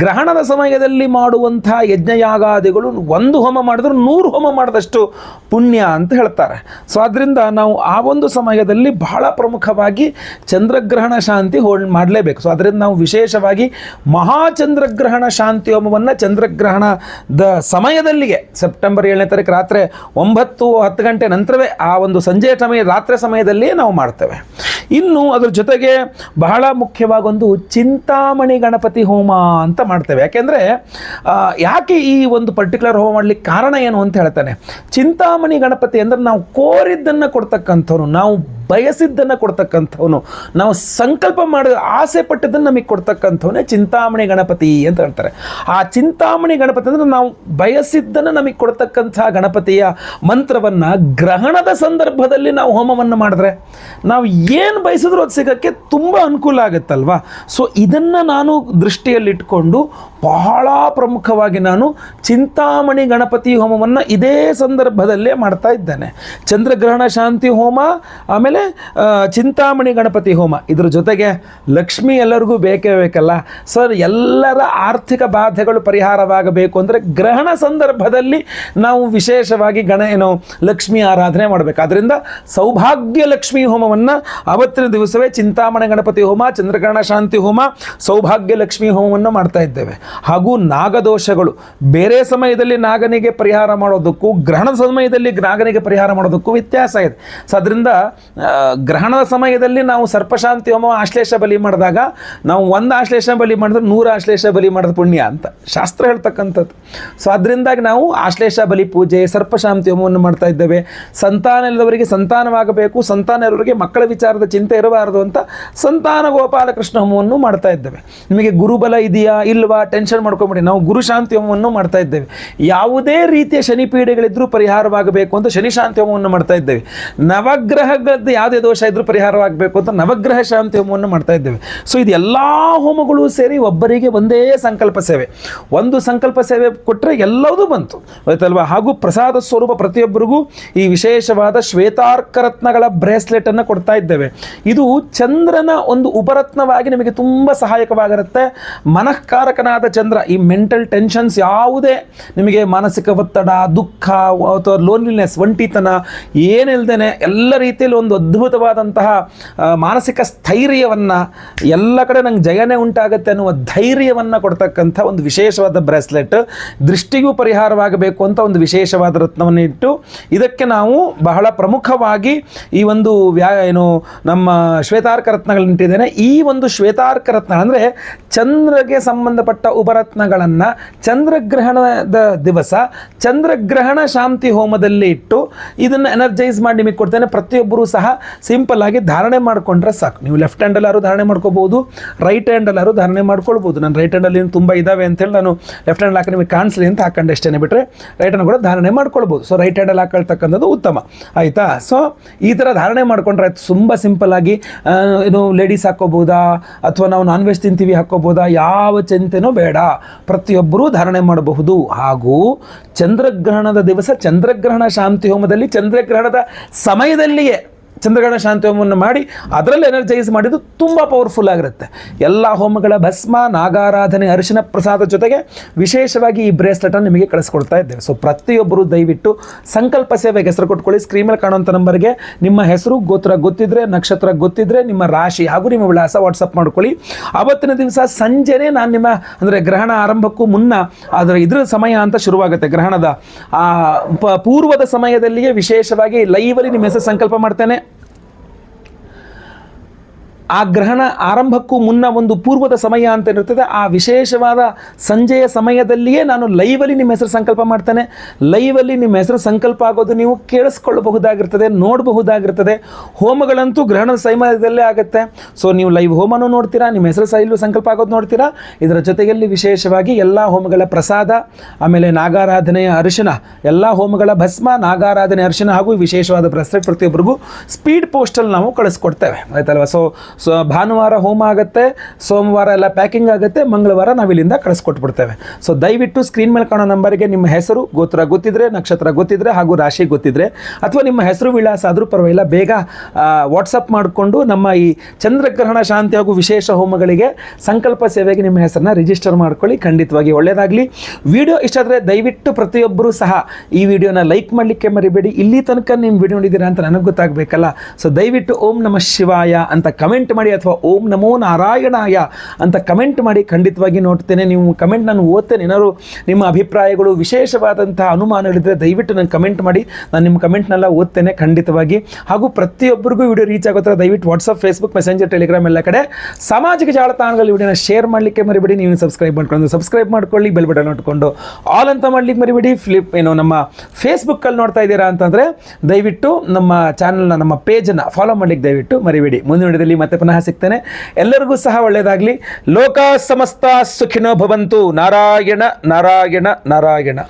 A: ಗ್ರಹಣದ ಸಮಯದಲ್ಲಿ ಮಾಡುವಂಥ ಯಜ್ಞಯಾಗಾದಿಗಳು ಒಂದು ಹೋಮ ಮಾಡಿದ್ರೂ ನೂರು ಹೋಮ ಮಾಡಿದಷ್ಟು ಪುಣ್ಯ ಅಂತ ಹೇಳ್ತಾರೆ. ಸೊ ಅದರಿಂದ ನಾವು ಆ ಒಂದು ಸಮಯದಲ್ಲಿ ಬಹಳ ಪ್ರಮುಖವಾಗಿ ಚಂದ್ರಗ್ರಹಣ ಶಾಂತಿ ಹೋಲ್ ಮಾಡಲೇಬೇಕು. ಸೊ ಅದರಿಂದ ನಾವು ವಿಶೇಷವಾಗಿ ಮಹಾಚಂದ್ರಗ್ರಹಣ ಶಾಂತಿ ಹೋಮವನ್ನು ಚಂದ್ರಗ್ರಹಣದ ಸಮಯದಲ್ಲಿಗೆ ಸೆಪ್ಟೆಂಬರ್ ಏಳನೇ ತಾರೀಕು ರಾತ್ರಿ ಒಂಬತ್ತು ಹತ್ತು ಗಂಟೆ ನಂತರವೇ ಆ ಒಂದು ಸಂಜೆ ಸಮಯ ರಾತ್ರಿ ಸಮಯದಲ್ಲಿಯೇ ನಾವು ಮಾಡ್ತೇವೆ. ಇನ್ನು ಅದ್ರ ಜೊತೆಗೆ ಬಹಳ ಮುಖ್ಯವಾಗೊಂದು ಚಿಂತಾಮಣಿ ಗಣಪತಿ ಹೋಮ ಅಂತ ಮಾಡ್ತೇವೆ. ಯಾಕೆಂದರೆ ಯಾಕೆ ಈ ಒಂದು ಪರ್ಟಿಕ್ಯುಲರ್ ಹೋಮ ಮಾಡಲಿಕ್ಕೆ ಕಾರಣ ಏನು ಅಂತ ಹೇಳ್ತಾನೆ. ಚಿಂತಾಮಣಿ ಗಣಪತಿ ಅಂದರೆ ನಾವು ಕೋರಿದ್ದನ್ನು ಕೊಡ್ತಕ್ಕಂಥವ್ರು, ನಾವು ಬಯಸಿದ್ದನ್ನು ಕೊಡ್ತಕ್ಕಂಥವನು. ನಾವು ಸಂಕಲ್ಪ ಮಾಡಿ, ಆಸೆ ಪಟ್ಟದನ್ನು ನಮಗೆ ಕೊಡ್ತಕ್ಕಂಥವನೇ ಚಿಂತಾಮಣಿ ಗಣಪತಿ ಅಂತ ಹೇಳ್ತಾರೆ. ಆ ಚಿಂತಾಮಣಿ ಗಣಪತಿ ಅಂದರೆ ನಾವು ಬಯಸಿದ್ದನ್ನು ನಮಗೆ ಕೊಡ್ತಕ್ಕಂಥ ಗಣಪತಿಯ ಮಂತ್ರವನ್ನು ಗ್ರಹಣದ ಸಂದರ್ಭದಲ್ಲಿ ನಾವು ಹೋಮವನ್ನು ಮಾಡಿದ್ರೆ, ನಾವು ಏನು ಬಯಸಿದ್ರೂ ಅದು ಸಿಗೋಕ್ಕೆ ತುಂಬ ಅನುಕೂಲ ಆಗುತ್ತಲ್ವ? ಸೊ ಇದನ್ನು ನಾನು ದೃಷ್ಟಿಯಲ್ಲಿಟ್ಕೊಂಡು ಬಹಳ ಪ್ರಮುಖವಾಗಿ ನಾನು ಚಿಂತಾಮಣಿ ಗಣಪತಿ ಹೋಮವನ್ನು ಇದೇ ಸಂದರ್ಭದಲ್ಲೇ ಮಾಡ್ತಾ ಇದ್ದೇನೆ. ಚಂದ್ರಗ್ರಹಣ ಶಾಂತಿ ಹೋಮ, ಆಮೇಲೆ ಚಿಂತಾಮಣಿ ಗಣಪತಿ ಹೋಮ. ಇದ್ರ ಜೊತೆಗೆ ಲಕ್ಷ್ಮಿ ಎಲ್ಲರಿಗೂ ಬೇಕೇ ಬೇಕಲ್ಲ? ಸರ್, ಎಲ್ಲರ ಆರ್ಥಿಕ ಬಾಧೆಗಳು ಪರಿಹಾರವಾಗಬೇಕು ಅಂದರೆ ಗ್ರಹಣ ಸಂದರ್ಭದಲ್ಲಿ ನಾವು ವಿಶೇಷವಾಗಿ ಗಣ, ಏನು, ಲಕ್ಷ್ಮಿ ಆರಾಧನೆ ಮಾಡಬೇಕು. ಅದರಿಂದ ಸೌಭಾಗ್ಯ ಲಕ್ಷ್ಮಿ ಹೋಮವನ್ನು ಅವತ್ತಿನ ದಿವಸವೇ ಚಿಂತಾಮಣಿ ಗಣಪತಿ ಹೋಮ, ಚಂದ್ರಗ್ರಹಣ ಶಾಂತಿ ಹೋಮ, ಸೌಭಾಗ್ಯ ಲಕ್ಷ್ಮಿ ಹೋಮವನ್ನು ಮಾಡ್ತಾ ಇದ್ದೇವೆ. ಹಾಗೂ ನಾಗದೋಷಗಳು. ಬೇರೆ ಸಮಯದಲ್ಲಿ ನಾಗನಿಗೆ ಪರಿಹಾರ ಮಾಡೋದಕ್ಕೂ, ಗ್ರಹಣದ ಸಮಯದಲ್ಲಿ ನಾಗನಿಗೆ ಪರಿಹಾರ ಮಾಡೋದಕ್ಕೂ ವ್ಯತ್ಯಾಸ ಇದೆ. ಸೊ ಅದರಿಂದ ಗ್ರಹಣದ ಸಮಯದಲ್ಲಿ ನಾವು ಸರ್ಪಶಾಂತಿ ಹೋಮ ಆಶ್ಲೇಷ ಬಲಿ ಮಾಡಿದಾಗ, ನಾವು ಒಂದು ಆಶ್ಲೇಷ ಬಲಿ ಮಾಡಿದ್ರೆ ನೂರು ಆಶ್ಲೇಷ ಬಲಿ ಮಾಡಿದ ಪುಣ್ಯ ಅಂತ. ಶಾಸ್ತ್ರ ಹೇಳ್ತಕ್ಕಂಥದ್ದು. ಸೊ ಅದರಿಂದಾಗಿ ನಾವು ಆಶ್ಲೇಷ ಬಲಿ ಪೂಜೆ, ಸರ್ಪಶಾಂತಿ ಹೋಮವನ್ನು ಮಾಡ್ತಾ ಇದ್ದೇವೆ. ಸಂತಾನ ಇಲ್ಲದವರಿಗೆ ಸಂತಾನವಾಗಬೇಕು, ಸಂತಾನ ಇರೋರಿಗೆ ಮಕ್ಕಳ ವಿಚಾರದ ಚಿಂತೆ ಇರಬಾರದು ಅಂತ ಸಂತಾನ ಗೋಪಾಲಕೃಷ್ಣ ಹೋಮವನ್ನು ಮಾಡ್ತಾ ಇದ್ದೇವೆ. ನಿಮಗೆ ಗುರುಬಲ ಇದೆಯಾ ಇಲ್ವಾ? ಟೆನ್ಷನ್ ಮಾಡ್ಕೊಂಬಿಡಿ. ನಾವು ಗುರು ಶಾಂತಿ ಹೋಮವನ್ನು ಮಾಡ್ತಾ ಇದ್ದೇವೆ. ಯಾವುದೇ ರೀತಿಯ ಶನಿ ಪೀಡೆಗಳಿದ್ರೂ ಪರಿಹಾರವಾಗಬೇಕು ಅಂತ ಶನಿ ಶಾಂತಿ ಹೋಮವನ್ನು ಮಾಡ್ತಾ ಇದ್ದೇವೆ. ನವಗ್ರಹಗಳದ್ದು ಯಾವುದೇ ದೋಷ ಇದ್ರೂ ಪರಿಹಾರವಾಗಬೇಕು ಅಂತ ನವಗ್ರಹ ಶಾಂತಿ ಹೋಮವನ್ನು ಮಾಡ್ತಾ ಇದ್ದೇವೆ. ಸೊ ಇದು ಎಲ್ಲ ಹೋಮಗಳು ಸೇರಿ ಒಬ್ಬರಿಗೆ ಒಂದೇ ಸಂಕಲ್ಪ ಸೇವೆ. ಒಂದು ಸಂಕಲ್ಪ ಸೇವೆ ಕೊಟ್ಟರೆ ಎಲ್ಲವೂ ಬಂತು. ಆಯ್ತಲ್ವಾ? ಹಾಗೂ ಪ್ರಸಾದ ಸ್ವರೂಪ ಪ್ರತಿಯೊಬ್ಬರಿಗೂ ಈ ವಿಶೇಷವಾದ ಶ್ವೇತಾರ್ಕ ರತ್ನಗಳ ಬ್ರೇಸ್ಲೆಟನ್ನು ಕೊಡ್ತಾ ಇದ್ದೇವೆ. ಇದು ಚಂದ್ರನ ಒಂದು ಉಪರತ್ನವಾಗಿ ನಿಮಗೆ ತುಂಬ ಸಹಾಯಕವಾಗಿರುತ್ತೆ. ಮನಃಕಾರಕನಾದ ಚಂದ್ರ, ಈ ಮೆಂಟಲ್ ಟೆನ್ಷನ್ಸ್ ಯಾವುದೇ ನಿಮಗೆ ಮಾನಸಿಕ ಒತ್ತಡ, ದುಃಖ, ಅಥವಾ ಲೋನ್ಲಿನೆಸ್ ಒಂಟಿತನ ಏನಿಲ್ಲದೇನೆ ಎಲ್ಲ ರೀತಿಯಲ್ಲಿ ಒಂದು ಅದ್ಭುತವಾದಂತಹ ಮಾನಸಿಕ ಸ್ಥೈರ್ಯವನ್ನು ಎಲ್ಲ ಕಡೆ ನಂಗೆ ಜಯನೇ ಉಂಟಾಗುತ್ತೆ ಅನ್ನುವ ಧೈರ್ಯವನ್ನು ಕೊಡ್ತಕ್ಕಂಥ ಒಂದು ವಿಶೇಷವಾದ ಬ್ರೇಸ್ಲೆಟ್. ದೃಷ್ಟಿಗೂ ಪರಿಹಾರವಾಗಬೇಕು ಅಂತ ಒಂದು ವಿಶೇಷವಾದ ರತ್ನವನ್ನು ಇಟ್ಟು ಇದಕ್ಕೆ ನಾವು ಬಹಳ ಪ್ರಮುಖವಾಗಿ ಈ ಒಂದು ವ್ಯಾ, ಏನು ನಮ್ಮ ಶ್ವೇತಾರ್ಕ ರತ್ನಗಳನ್ನಿಟ್ಟಿದ್ದೇನೆ. ಈ ಒಂದು ಶ್ವೇತಾರ್ಕ ರತ್ನ ಅಂದರೆ ಚಂದ್ರಗೆ ಸಂಬಂಧಪಟ್ಟ ಉಪರತ್ನಗಳನ್ನು ಚಂದ್ರಗ್ರಹಣದ ದಿವಸ ಚಂದ್ರಗ್ರಹಣ ಶಾಂತಿ ಹೋಮದಲ್ಲಿ ಇಟ್ಟು ಇದನ್ನು ಎನರ್ಜೈಸ್ ಮಾಡಿ ನಿಮಗೆ ಕೊಡ್ತೇನೆ. ಪ್ರತಿಯೊಬ್ಬರೂ ಸಹ ಸಿಂಪಲ್ ಆಗಿ ಧಾರಣೆ ಮಾಡಿಕೊಂಡ್ರೆ ಸಾಕು. ನೀವು ಲೆಫ್ಟ್ ಹ್ಯಾಂಡಲ್ಲಾರು ಧಾರಣೆ ಮಾಡ್ಕೋಬೋದು ರೈಟ್ ಹ್ಯಾಂಡಲ್ಲಾರು ಧಾರಣೆ ಮಾಡ್ಕೊಳ್ಬೋದು ನಾನು ರೈಟ್ ಹ್ಯಾಂಡಲ್ಲಿ ತುಂಬ ಇದ್ದಾವೆ ಅಂತೇಳಿ ನಾನು ಲೆಫ್ಟ್ ಹ್ಯಾಂಡ್ ಹಾಕಿ ನಿಮಗೆ ಕಾಣಿಸ್ಲಿ ಅಂತ ಹಾಕೊಂಡು ಅಷ್ಟೇ ಬಿಟ್ಟರೆ ರೈಟ್ ಹ್ಯಾಂಡ್ ಕೂಡ ಧಾರಣೆ ಮಾಡ್ಕೊಳ್ಬೋದು ಸೊ ರೈಟ್ ಹ್ಯಾಂಡಲ್ಲಿ ಹಾಕೊಳ್ತಕ್ಕಂಥದ್ದು ಉತ್ತಮ. ಆಯಿತಾ? ಸೊ ಈ ಥರ ಧಾರಣೆ ಮಾಡ್ಕೊಂಡ್ರೆ ತುಂಬ ಸಿಂಪಲ್ ಆಗಿ ಏನು ಲೇಡೀಸ್ ಹಾಕ್ಕೋಬೋದಾ ಅಥವಾ ನಾವು ನಾನ್ ವೆಜ್ ತಿಂತೀವಿ ಹಾಕ್ಕೋಬೋದಾ ಯಾವ ಚಿಂತೆನೂ ಬೇಡ. ಪ್ರತಿಯೊಬ್ಬರೂ ಧಾರಣೆ ಮಾಡಬಹುದು. ಹಾಗೂ ಚಂದ್ರಗ್ರಹಣದ ದಿವಸ ಚಂದ್ರಗ್ರಹಣ ಶಾಂತಿ ಹೋಮದಲ್ಲಿ ಚಂದ್ರಗ್ರಹಣದ ಸಮಯದಲ್ಲಿಯೇ ಚಂದ್ರಗ್ರಹಣ ಶಾಂತಿ ಹೋಮವನ್ನು ಮಾಡಿ ಅದರಲ್ಲಿ ಎನರ್ಜೈಸ್ ಮಾಡಿದ್ದು ತುಂಬ ಪವರ್ಫುಲ್ ಆಗಿರುತ್ತೆ. ಎಲ್ಲ ಹೋಮಗಳ ಭಸ್ಮ, ನಾಗಾರಾಧನೆ, ಅರಿಶಿನ ಪ್ರಸಾದ ಜೊತೆಗೆ ವಿಶೇಷವಾಗಿ ಈ ಬ್ರೇಸ್ಲೆಟನ್ನು ನಿಮಗೆ ಕಳಿಸ್ಕೊಡ್ತಾ ಇದ್ದೇವೆ. ಸೊ ಪ್ರತಿಯೊಬ್ಬರು ದಯವಿಟ್ಟು ಸಂಕಲ್ಪ ಸೇವೆಗೆ ಹೆಸರು ಕೊಟ್ಕೊಳ್ಳಿ. ಸ್ಕ್ರೀನ್ ಮೇಲೆ ಕಾಣುವಂಥ ನಂಬರ್ಗೆ ನಿಮ್ಮ ಹೆಸರು, ಗೋತ್ರ ಗೊತ್ತಿದ್ರೆ, ನಕ್ಷತ್ರ ಗೊತ್ತಿದ್ರೆ, ನಿಮ್ಮ ರಾಶಿ ಹಾಗೂ ನಿಮ್ಮ ವಿಳಾಸ ವಾಟ್ಸಪ್ ಮಾಡ್ಕೊಳ್ಳಿ. ಅವತ್ತಿನ ದಿವಸ ಸಂಜೆನೇ ನಾನು ನಿಮ್ಮ, ಅಂದರೆ ಗ್ರಹಣ ಆರಂಭಕ್ಕೂ ಮುನ್ನ ಅದರ ಇದ್ರ ಸಮಯ ಅಂತ ಶುರುವಾಗುತ್ತೆ. ಗ್ರಹಣದ, ಆ ಪೂರ್ವದ ಸಮಯದಲ್ಲಿಯೇ ವಿಶೇಷವಾಗಿ ಲೈವಲ್ಲಿ ನಿಮ್ಮ ಹೆಸರು ಸಂಕಲ್ಪ ಮಾಡ್ತೇನೆ. ಆ ಗ್ರಹಣ ಆರಂಭಕ್ಕೂ ಮುನ್ನ ಒಂದು ಪೂರ್ವದ ಸಮಯ ಅಂತ ಇರ್ತದೆ ಆ ವಿಶೇಷವಾದ ಸಂಜೆಯ ಸಮಯದಲ್ಲಿಯೇ ನಾನು ಲೈವಲ್ಲಿ ನಿಮ್ಮ ಹೆಸರು ಸಂಕಲ್ಪ ಮಾಡ್ತೇನೆ. ಲೈವಲ್ಲಿ ನಿಮ್ಮ ಹೆಸರು ಸಂಕಲ್ಪ ಆಗೋದು ನೀವು ಕೇಳಿಸ್ಕೊಳ್ಳಬಹುದಾಗಿರ್ತದೆ, ನೋಡಬಹುದಾಗಿರ್ತದೆ. ಹೋಮಗಳಂತೂ ಗ್ರಹಣದ ಸಮಯದಲ್ಲೇ ಆಗುತ್ತೆ. ಸೊ ನೀವು ಲೈವ್ ಹೋಮನೂ ನೋಡ್ತೀರಾ, ನಿಮ್ಮ ಹೆಸರು ಇಲ್ಲೂ ಸಂಕಲ್ಪ ಆಗೋದು ನೋಡ್ತೀರಾ. ಇದರ ಜೊತೆಯಲ್ಲಿ ವಿಶೇಷವಾಗಿ ಎಲ್ಲ ಹೋಮಗಳ ಪ್ರಸಾದ, ಆಮೇಲೆ ನಾಗಾರಾಧನೆಯ ಅರಿಶಿನ, ಎಲ್ಲ ಹೋಮಗಳ ಭಸ್ಮ, ನಾಗಾರಾಧನೆ ಅರಿಶಿನ ಹಾಗೂ ವಿಶೇಷವಾದ ಪ್ರಸಾದ ಪ್ರತಿಯೊಬ್ಬರಿಗೂ ಸ್ಪೀಡ್ ಪೋಸ್ಟಲ್ಲಿ ನಾವು ಕಳಿಸ್ಕೊಡ್ತೇವೆ. ಆಯ್ತಲ್ವಾ? ಸೊ ಸೊ ಭಾನುವಾರ ಹೋಮ ಆಗುತ್ತೆ, ಸೋಮವಾರ ಎಲ್ಲ ಪ್ಯಾಕಿಂಗ್ ಆಗುತ್ತೆ, ಮಂಗಳವಾರ ನಾವು ಇಲ್ಲಿಂದ ಕಳಿಸ್ಕೊಟ್ಬಿಡ್ತೇವೆ. ಸೊ ದಯವಿಟ್ಟು ಸ್ಕ್ರೀನ್ ಮೇಲೆ ಕಾಣೋ ನಂಬರ್ಗೆ ನಿಮ್ಮ ಹೆಸರು, ಗೋತ್ರ ಗೊತ್ತಿದ್ರೆ, ನಕ್ಷತ್ರ ಗೊತ್ತಿದ್ರೆ ಹಾಗೂ ರಾಶಿ ಗೊತ್ತಿದ್ರೆ, ಅಥವಾ ನಿಮ್ಮ ಹೆಸರು ವಿಳಾಸ ಆದರೂ ಪರವಾಗಿಲ್ಲ, ಬೇಗ ವಾಟ್ಸಪ್ ಮಾಡಿಕೊಂಡು ನಮ್ಮ ಈ ಚಂದ್ರಗ್ರಹಣ ಶಾಂತಿ ಹಾಗೂ ವಿಶೇಷ ಹೋಮಗಳಿಗೆ ಸಂಕಲ್ಪ ಸೇವೆಗೆ ನಿಮ್ಮ ಹೆಸರನ್ನ ರಿಜಿಸ್ಟರ್ ಮಾಡ್ಕೊಳ್ಳಿ. ಖಂಡಿತವಾಗಿ ಒಳ್ಳೆಯದಾಗಲಿ ವಿಡಿಯೋ ಇಷ್ಟ ಆದರೆ ದಯವಿಟ್ಟು ಪ್ರತಿಯೊಬ್ಬರೂ ಸಹ ಈ ವಿಡಿಯೋನ ಲೈಕ್ ಮಾಡಲಿಕ್ಕೆ ಮರಿಬೇಡಿ. ಇಲ್ಲಿ ತನಕ ನಿಮ್ಮ ವಿಡಿಯೋ ನೋಡಿದ್ದೀರಾ ಅಂತ ನನಗೆ ಗೊತ್ತಾಗಬೇಕಲ್ಲ. ಸೊ ದಯವಿಟ್ಟು ಓಂ ನಮಃ ಶಿವಾಯ ಅಂತ ಕಮೆಂಟ್ ಕಮೆಂಟ್ ಮಾಡಿ ಅಥವಾ ಓಂ ನಮೋ ನಾರಾಯಣಾಯ ಅಂತ ಕಮೆಂಟ್ ಮಾಡಿ ಖಂಡಿತವಾಗಿ ನೋಡ್ತೇನೆ. ನೀವು ಕಮೆಂಟ್ ನಾನು ಓದ್ತೇನೆ. ಏನಾದ್ರು ನಿಮ್ಮ ಅಭಿಪ್ರಾಯಗಳು, ವಿಶೇಷವಾದಂತಹ ಅನುಮಾನಗಳಿದ್ದರೆ ದಯವಿಟ್ಟು ನಾನು ಕಮೆಂಟ್ ಮಾಡಿ. ನಾನು ನಿಮ್ಮ ಕಮೆಂಟ್ನೆಲ್ಲ ಓದ್ತೇನೆ ಖಂಡಿತವಾಗಿ. ಹಾಗೂ ಪ್ರತಿಯೊಬ್ಬರಿಗೂ ವಿಡಿಯೋ ರೀಚ್ ಆಗೋತ್ರ ದಯವಿಟ್ಟು ವಾಟ್ಸಪ್ ಫೇಸ್ಬುಕ್ ಮೆಸೆಂಜರ್ ಟೆಲಿಗ್ರಾಮ್ ಎಲ್ಲ ಕಡೆ ಸಾಮಾಜಿಕ ಜಾಲತಾಣಗಳಲ್ಲಿ ವಿಡಿಯೋನ ಶೇರ್ ಮಾಡಲಿಕ್ಕೆ ಮರಿಬೇಡಿ. ನೀವು ಸಬ್ಸ್ಕ್ರೈಬ್ ಮಾಡ್ಕೊಂಡು ಸಬ್ಸ್ಕ್ರೈಬ್ ಮಾಡ್ಕೊಳ್ಳಿ. ಬೆಲ್ ಬಟನ್ ನೋಡಿಕೊಂಡು ಆಲ್ ಅಂತ ಮಾಡ್ಲಿಕ್ಕೆ ಮರಿಬೇಡಿ. ಫ್ಲಿಪ್ ಏನು ನಮ್ಮ ಫೇಸ್ಬುಕ್ಕಲ್ಲಿ ನೋಡ್ತಾ ಇದ್ದೀರಾ ಅಂತಂದರೆ ದಯವಿಟ್ಟು ನಮ್ಮ ಚಾನಲ್ನ ನಮ್ಮ ಪೇಜನ್ನು ಫಾಲೋ ಮಾಡ್ಲಿಕ್ಕೆ ದಯವಿಟ್ಟು ಮರಿಬೇಡಿ. ಮುಂದಿನ ವಿಡಿಯೋದಲ್ಲಿ ಪುನಃ ಸಿಗ್ತೇನೆ. ಎಲ್ಲರಿಗೂ ಸಹ ಒಳ್ಳೆಯದಾಗಲಿ. ಲೋಕ ಸಮಸ್ತ ಸುಖಿನೋ ಭವಂತು. ನಾರಾಯಣ ನಾರಾಯಣ ನಾರಾಯಣ.